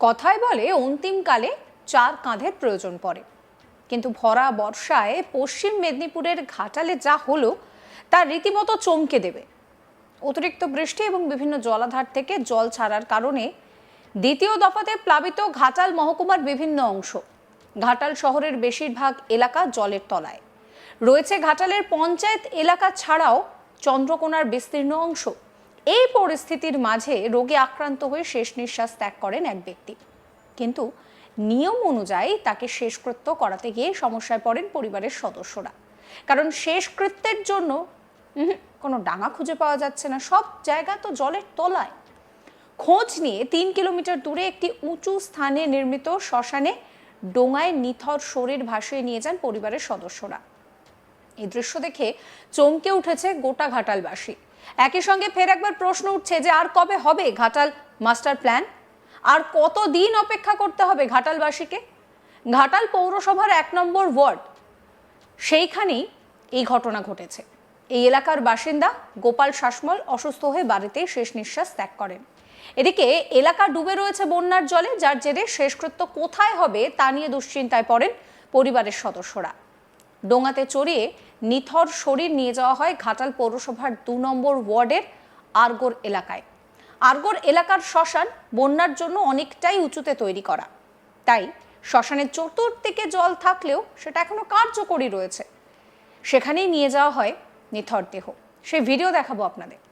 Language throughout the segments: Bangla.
কথায় বলে অন্তিমকালে চার কাঁধের প্রয়োজন পড়ে। কিন্তু ভরা বর্ষায় পশ্চিম মেদিনীপুরের ঘাটালে যা হলো, তা রীতিমতো চমকে দেবে। অতিরিক্ত বৃষ্টি এবং বিভিন্ন জলাধার থেকে জল ছাড়ার কারণে দ্বিতীয় দফাতে প্লাবিত ঘাটাল মহকুমার বিভিন্ন অংশ, ঘাটাল শহরের বেশিরভাগ এলাকা জলের তলায়। রয়েছে ঘাটালের পঞ্চায়েত এলাকা ছাড়াও চন্দ্রকোনার বিস্তীর্ণ অংশ। এই পরিস্থিতির মাঝে রোগে আক্রান্ত হয়ে শেষ নিঃশ্বাস ত্যাগ করেন এক ব্যক্তি। কিন্তু নিয়ম অনুযায়ী তাকে শেষকৃত্য করাতে গিয়ে সমস্যায় পড়েন পরিবারের সদস্যরা। কারণ শেষকৃত্যের জন্য কোনো ডাঙা খুঁজে পাওয়া যাচ্ছে না। সব জায়গা তো জলের তলায়। খোঁজ নিয়ে তিন কিলোমিটার দূরে একটি উঁচু স্থানে নির্মিত শ্মশানে ডোঙায় নিথর শরীর ভাসিয়ে নিয়ে যান পরিবারের সদস্যরা। এই দৃশ্য দেখে চমকে উঠেছে গোটা ঘাটালবাসী। একই সঙ্গে ফের একবার প্রশ্ন উঠছে যে আর কবে হবে ঘাটাল মাস্টার প্ল্যান? আর কত দিন অপেক্ষা করতে হবে ঘাটালবাসীকে? ঘাটাল পৌরসভার এক নম্বর ওয়ার্ড, সেইখানেই এই ঘটনা ঘটেছে। এই এলাকার বাসিন্দা গোপাল শাসমল অসুস্থ হয়ে বাড়িতে শেষ নিঃশ্বাস ত্যাগ করেন। এদিকে এলাকা ডুবে রয়েছে বন্যার জলে, যার জেরে শেষকৃত্য কোথায় হবে তা নিয়ে দুশ্চিন্তায় পড়েন পরিবারের সদস্যরা। ডোঙাতে চড়িয়ে নিথর শরীর নিয়ে যাওয়া হয় ঘাটাল পৌরসভার দু নম্বর ওয়ার্ডের আরগোর এলাকায়। আরগোর এলাকার শ্মশান বন্যার জন্য অনেকটাই উঁচুতে তৈরি করা। তাই শ্মশানের চতুর্দিকে জল থাকলেও সেটা এখনও কার্যকরী রয়েছে। সেখানেই নিয়ে যাওয়া হয় নিথর দেহ। সেই ভিডিও দেখাবো আপনাদের।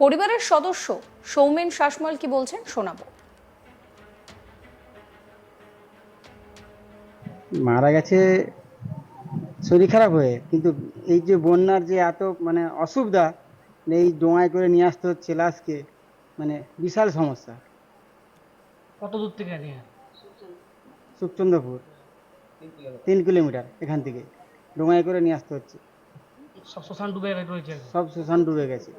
পরিবারের সদস্য সৌমেন শাসমল কি বলছেন শোনাবো। মারা গেছে শরীর খারাপ হয়ে কিন্তু এই যে বন্যার যে এত মানে অসুবিধা এই ডোঙায় করে নিয়ে আসতে হচ্ছে লাশকে মানে বিশাল সমস্যা। কত দূর থেকে নিয়ে সুখচন্দ্রপুর। তিন কিলোমিটার এখান থেকে ডোঙায় করে নিয়ে আসতে হচ্ছে। সব শ্মশান ডুবে রয়েছে সব শ্মশান ডুবে গেছে।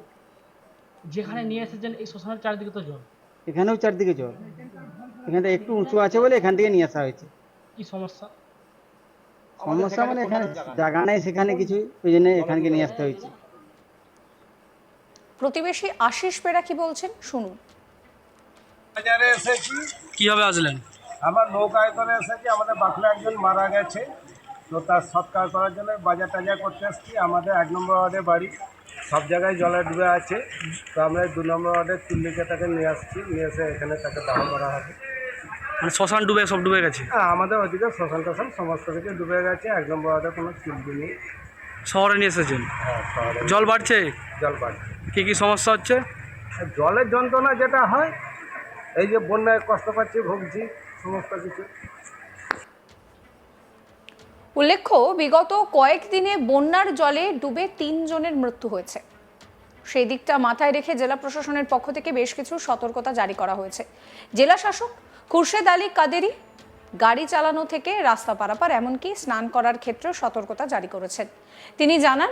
যেখানে নিয়ে এসেছেন এই শ্মশানের চারদিকে তো জল। এখানেও চারদিকে জল। এখানটা একটু উঁচু আছে বলে এখান থেকে নিয়ে আসা হয়েছে। কি সমস্যা? সমস্যা মানে এখানে জায়গা নেই। সেখানে কিছু ওই জন্য এখানকে নিয়ে আসতে হয়েছে। প্রতিবেশী আশিস বেরা কি বলছেন? শুনুন। বাজারে এসেছি। কীভাবে আসলেন? আমার নৌকায় করে এসেছি আমাদের বাকলা একজন মারা গেছে। তো তার সৎকার করার জন্য বাজার টাজার করতে এসেছি। আমাদের এক নম্বর ওয়ার্ডে বাড়ি সব জায়গায় জলে ডুবে আছে। তো আমরা দু নম্বর ওয়ার্ডের চুল্লিকে তাকে নিয়ে আসছি নিয়ে এসে এখানে তাকে দাহ করা হবে। মানে শ্মশান ডুবে সব ডুবে গেছে? হ্যাঁ আমাদের ওদিকে শ্মশান টশান সমস্ত কিছু ডুবে গেছে। এক নম্বর ওয়ার্ডে কোনো চুল্লি নেই। শহরে নিয়ে এসেছেন? হ্যাঁ শহরে জল বাড়ছে? জল বাড়ছে। কী কী সমস্যা হচ্ছে? জলের যন্ত্রণা যেটা হয় এই যে বন্যায় কষ্ট পাচ্ছি ভুগছি সমস্ত কিছু। উল্লেখ্য বিগত কয়েকদিনে বন্যার জলে ডুবে তিনজনের মৃত্যু হয়েছে। সেই দিকটা মাথায় রেখে জেলা প্রশাসনের পক্ষ থেকে বেশ কিছু সতর্কতা জারি করা হয়েছে। জেলা শাসক খুরশেদ আলী কাদেরি গাড়ি চালানো থেকে রাস্তা পারাপার, এমনকি স্নান করার ক্ষেত্রেও সতর্কতা জারি করেছেন। তিনি জানান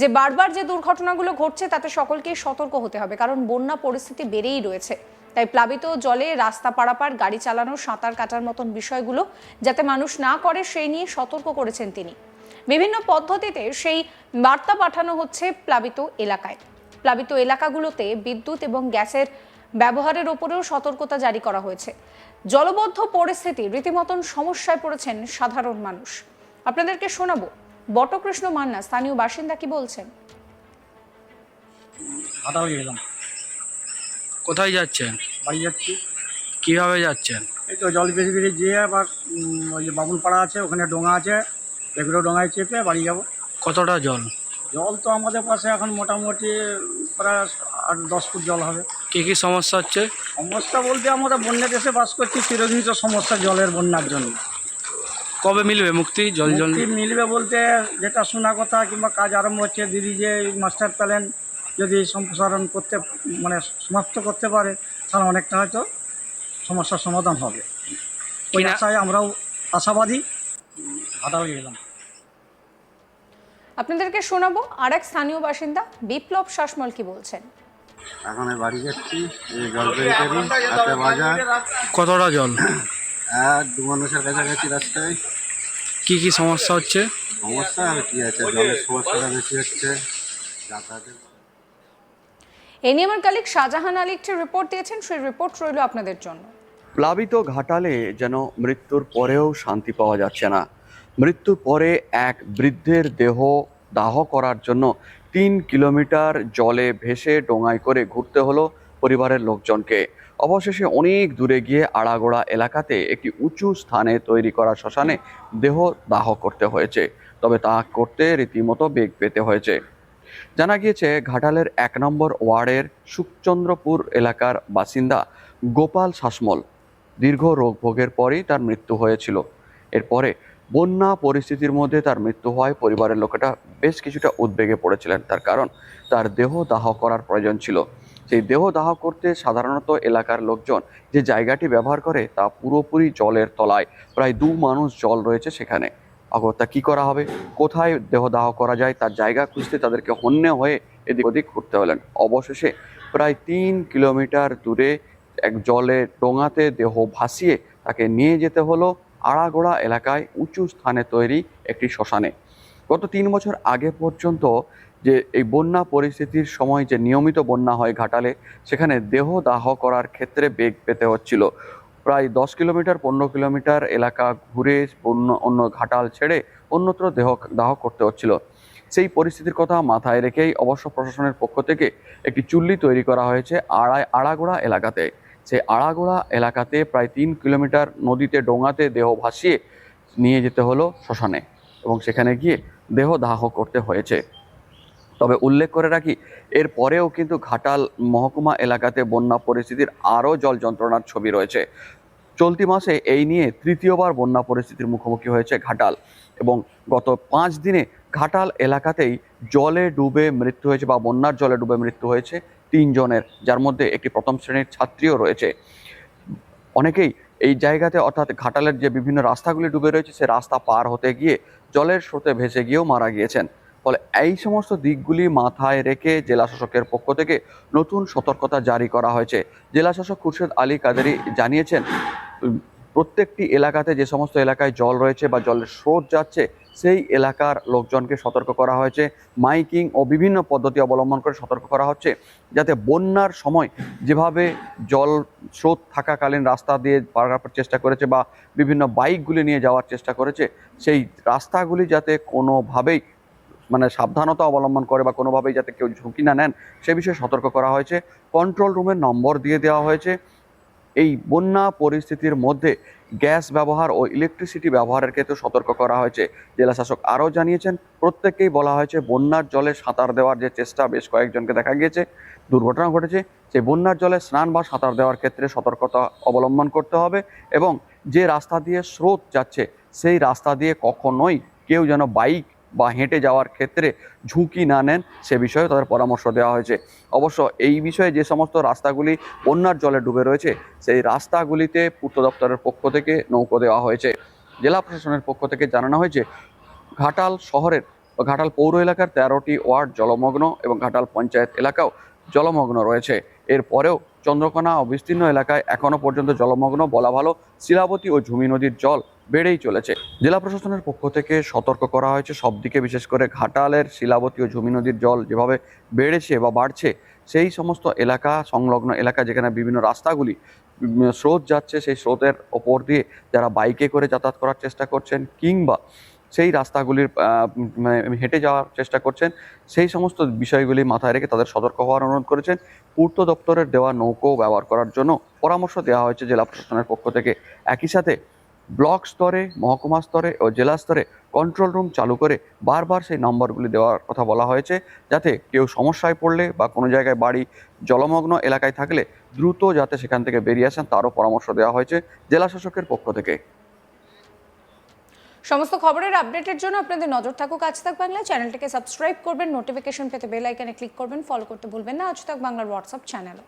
যে, বারবার যে দুর্ঘটনাগুলো ঘটছে তাতে সকলকেই সতর্ক হতে হবে, কারণ বন্যা পরিস্থিতি বেড়েই রয়েছে। তাই প্লাবিত জলে রাস্তা পারাপার, গাড়ি চালানো, সাঁতার কাটার মতন বিষয়গুলো যাতে মানুষ না করে, সেই নিয়ে সতর্ক করেছেন তিনি। বিভিন্ন পদ্ধতিতে সেই বার্তা পাঠানো হচ্ছে প্লাবিত এলাকায়। প্লাবিত এলাকাগুলোতে বিদ্যুৎ এবং গ্যাসের ব্যবহারের ওপরেও সতর্কতা জারি করা হয়েছে। জলবদ্ধ পরিস্থিতি রীতিমতন সমস্যায় পড়েছেন সাধারণ মানুষ। আপনাদেরকে শোনাবো বটকৃষ্ণ মান্না স্থানীয় বাসিন্দা কি বলছেন? ঘাটাল গেলাম। কোথায় যাচ্ছেন? বাড়ি যাচ্ছি। কীভাবে যাচ্ছেন? এই তো জল বেশি বেশি যেয়ে আবার উম, ওই যে বাবুলপাড়া আছে ওখানে ডোঙা আছে। এগুলো ডোঙায় চেপে বাড়ি যাব। কতটা জল? জল তো আমাদের পাশে এখন মোটামুটি প্রায় আট দশ ফুট জল হবে। কি কি সমস্যা হচ্ছে? সমস্যা বলতে আমরা বন্যা দেশে বাস করছি চিরদিন তো সমস্যা জলের বন্যার জন্য। কবে মিলবে মুক্তি জল জল? মুক্তি মিলবে বলতে যেটা শোনা কথা কিংবা কাজ আরম্ভ হচ্ছে দিদি যে মাস্টার প্ল্যান যদি সম্প্রসারণ করতে মানে সমাপ্ত করতে পারে তাহলে অনেকটা হয়তো সমস্যার সমাধান হবে। ওই আশায় আমরাও আশাবাদী। ঘাটাল গেলাম। আপনাদেরকে শোনাবো আর এক স্থানীয় বাসিন্দা বিপ্লব শাসমল কি বলছেন। এখন বাড়ি যাচ্ছি এই জলপাইগুড়ি হাতে বাজার। কতটা জল? আর দু মানুষের কাছাকাছি রাস্তায়। কি কি সমস্যা হচ্ছে? সমস্যা আর কি আছে? জলের সমস্যাটা বেশি হচ্ছে যাতায়াতের। এ নিয়ে আমার কালিক শাহজাহান আলী একটি রিপোর্ট দিয়েছেন সেই রিপোর্ট রইল আপনাদের জন্য। প্লাবিত ঘাটালে যেন মৃত্যুর পরেও শান্তি পাওয়া যাচ্ছে না। মৃত্যুর পরে এক বৃদ্ধের দেহ দাহ করার জন্য তিন কিলোমিটার জলে ভেসে ডোঙায় করে ঘুরতে হলো পরিবারের লোকজনকে। অবশেষে অনেক দূরে গিয়ে আড়াগোড়া এলাকাতে একটি উঁচু স্থানে তৈরি করা শ্মশানে দেহ দাহ করতে হয়েছে। তবে তা করতে রীতিমতো বেগ পেতে হয়েছে। জানা গিয়েছে, ঘাটালের এক নম্বর ওয়ার্ডের সুখচন্দ্রপুর এলাকার বাসিন্দা গোপাল শাসমল দীর্ঘ রোগ ভোগের পরেই তার মৃত্যু হয়েছিল। এরপরে বন্যা পরিস্থিতির মধ্যে তার মৃত্যু হওয়ায় পরিবারের লোকেরা বেশ কিছুটা উদ্বেগে পড়েছিলেন। তার কারণ, তার দেহ দাহ করার প্রয়োজন ছিল। সেই দেহ দাহ করতে সাধারণত এলাকার লোকজন যে জায়গাটি ব্যবহার করে তা পুরোপুরি জলের তলায়। প্রায় দু মানুষ জল রয়েছে সেখানে। অগত্যা কি করা হবে? কোথায় দেহ দাহ করা যায়? তার জায়গা খুঁজতে তাদেরকে হন্যে হয়ে এদিক ওদিক ঘুরতে হলেন। অবশেষে প্রায় তিন কিলোমিটার দূরে এক জলে ডোঙাতে দেহ ভাসিয়ে তাকে নিয়ে যেতে হলো। আড়াগোড়া এলাকায় উঁচু স্থানে তৈরি একটি শ্মশানে। গত তিন বছর আগে পর্যন্ত যে এই বন্যা পরিস্থিতির সময় যে নিয়মিত বন্যা হয় ঘাটালে, সেখানে দেহ দাহ করার ক্ষেত্রে বেগ পেতে হচ্ছিল। প্রায় দশ কিলোমিটার, পনেরো কিলোমিটার এলাকা ঘুরে অন্য অন্য ঘাটাল ছেড়ে অন্যত্র দেহ, দাহ করতে হচ্ছিল। সেই পরিস্থিতির কথা মাথায় রেখেই অবশ্য প্রশাসনের পক্ষ থেকে একটি চুল্লি তৈরি করা হয়েছে আড়াই আড়াগোড়া এলাকাতে। সেই আড়াগোড়া এলাকাতে প্রায় তিন কিলোমিটার নদীতে ডোঙাতে দেহ ভাসিয়ে নিয়ে যেতে হলো শ্মশানে এবং সেখানে গিয়ে দেহ দাহ করতে হয়েছে। তবে উল্লেখ করে রাখি, এর পরেও কিন্তু ঘাটাল মহকুমা এলাকাতে বন্যা পরিস্থিতির আরও জল যন্ত্রণার ছবি রয়েছে। চলতি মাসে এই নিয়ে তৃতীয়বার বন্যা পরিস্থিতির মুখোমুখি হয়েছে ঘাটাল এবং গত পাঁচ দিনে ঘাটাল এলাকাতেই জলে ডুবে মৃত্যু হয়েছে বা বন্যার জলে ডুবে মৃত্যু হয়েছে। তিনজনের, যার মধ্যে একটি প্রথম শ্রেণির ছাত্রীও রয়েছে। অনেকেই এই জায়গাতে অর্থাৎ ঘাটালের যে বিভিন্ন রাস্তাগুলি ডুবে রয়েছে, সে রাস্তা পার হতে গিয়ে জলের স্রোতে ভেসে গিয়েও মারা গিয়েছেন। ফলে এই সমস্ত দিকগুলি মাথায় রেখে জেলা শাসকের পক্ষ থেকে নতুন সতর্কতা জারি করা হয়েছে। জেলা শাসক খুরশেদ আলী কাদেরি জানিয়েছেন প্রত্যেকটি এলাকাতে যে সমস্ত এলাকায় জল রয়েছে বা জলের স্রোত যাচ্ছে সেই এলাকার লোকজনকে সতর্ক করা হয়েছে। মাইকিং ও বিভিন্ন পদ্ধতি অবলম্বন করে সতর্ক করা হচ্ছে, যাতে বন্যার সময় যেভাবে জল স্রোত থাকাকালীন রাস্তা দিয়ে পার করার চেষ্টা করেছে বা বিভিন্ন বাইকগুলি নিয়ে যাওয়ার চেষ্টা করেছে, সেই রাস্তাগুলি যাতে কোনোভাবেই মানে সাবধানতা অবলম্বন করে বা কোনোভাবেই যাতে কেউ ঝুঁকি না নেন, সে বিষয়ে সতর্ক করা হয়েছে। কন্ট্রোল রুমের নম্বর দিয়ে দেওয়া হয়েছে। এই বন্যা পরিস্থিতির মধ্যে গ্যাস ব্যবহার ও ইলেকট্রিসিটি ব্যবহারের ক্ষেত্রে সতর্ক করা হয়েছে। জেলা শাসক আরও জানিয়েছেন, প্রত্যেককেই বলা হয়েছে বন্যার জলে সাঁতার দেওয়ার যে চেষ্টা বেশ কয়েকজনকে দেখা গিয়েছে। দুর্ঘটনা ঘটেছে, সেই বন্যার জলে স্নান বা সাঁতার দেওয়ার ক্ষেত্রে সতর্কতা অবলম্বন করতে হবে এবং যে রাস্তা দিয়ে স্রোত যাচ্ছে, সেই রাস্তা দিয়ে কখনোই কেউ যেন বাইক বা হেঁটে যাওয়ার ক্ষেত্রে ঝুঁকি না নেন, সে বিষয়ে তাদের পরামর্শ দেওয়া হয়েছে। অবশ্য এই বিষয়ে যে সমস্ত রাস্তাগুলি বন্যার জলে ডুবে রয়েছে, সেই রাস্তাগুলিতে পূর্ত দপ্তরের পক্ষ থেকে নৌকো দেওয়া হয়েছে। জেলা প্রশাসনের পক্ষ থেকে জানানো হয়েছে, ঘাটাল শহরের ঘাটাল পৌর এলাকার তেরোটি ওয়ার্ড জলমগ্ন এবং ঘাটাল পঞ্চায়েত এলাকাও জলমগ্ন রয়েছে। এরপরেও চন্দ্রকোনা ও বিস্তীর্ণ এলাকায় এখনও পর্যন্ত জলমগ্ন বলা ভালো। শিলাবতী ও ঝুমি নদীর জল বেড়েই চলেছে। জেলা প্রশাসনের পক্ষ থেকে সতর্ক করা হয়েছে। সব দিকে বিশেষ করে ঘাটালের শিলাবতী ও ঝুমি নদীর জল যেভাবে বেড়েছে বা বাড়ছে, সেই সমস্ত এলাকা, সংলগ্ন এলাকা যেখানে বিভিন্ন রাস্তাগুলি স্রোত যাচ্ছে, সেই স্রোতের ওপর দিয়ে যারা বাইকে করে যাতায়াত করার চেষ্টা করছেন কিংবা সেই রাস্তাগুলির মানে হেঁটে যাওয়ার চেষ্টা করছেন, সেই সমস্ত বিষয়গুলি মাথায় রেখে তাদের সতর্ক হওয়ার অনুরোধ করেছেন। পূর্ত দপ্তরের দেওয়া নৌকো ব্যবহার করার জন্য পরামর্শ দেওয়া হয়েছে জেলা প্রশাসনের পক্ষ থেকে। একই সাথে ব্লক স্তরে, মহকুমা স্তরে ও জেলা স্তরে কন্ট্রোল রুম চালু করে বারবার সেই নম্বরগুলি দেওয়ার কথা বলা হয়েছে, যাতে কেউ সমস্যায় পড়লে বা কোনো জায়গায় বাড়ি জলমগ্ন এলাকায় থাকলে দ্রুত যাতে সেখান থেকে বেরিয়ে আসেন তারও পরামর্শ দেওয়া হয়েছে জেলা শাসকের পক্ষ থেকে। সমস্ত খবরের আপডেটের জন্য আপনাদের নজর থাকুক আজ তাক বাংলা। চ্যানেলটিকে সাবস্ক্রাইব করবেন, নোটিফিকেশন পেতে বেল আইকনে ক্লিক করবেন, ফলো করতে ভুলবেন না। আজ তাক বাংলার হোয়াটসঅ্যাপ চ্যানেলও।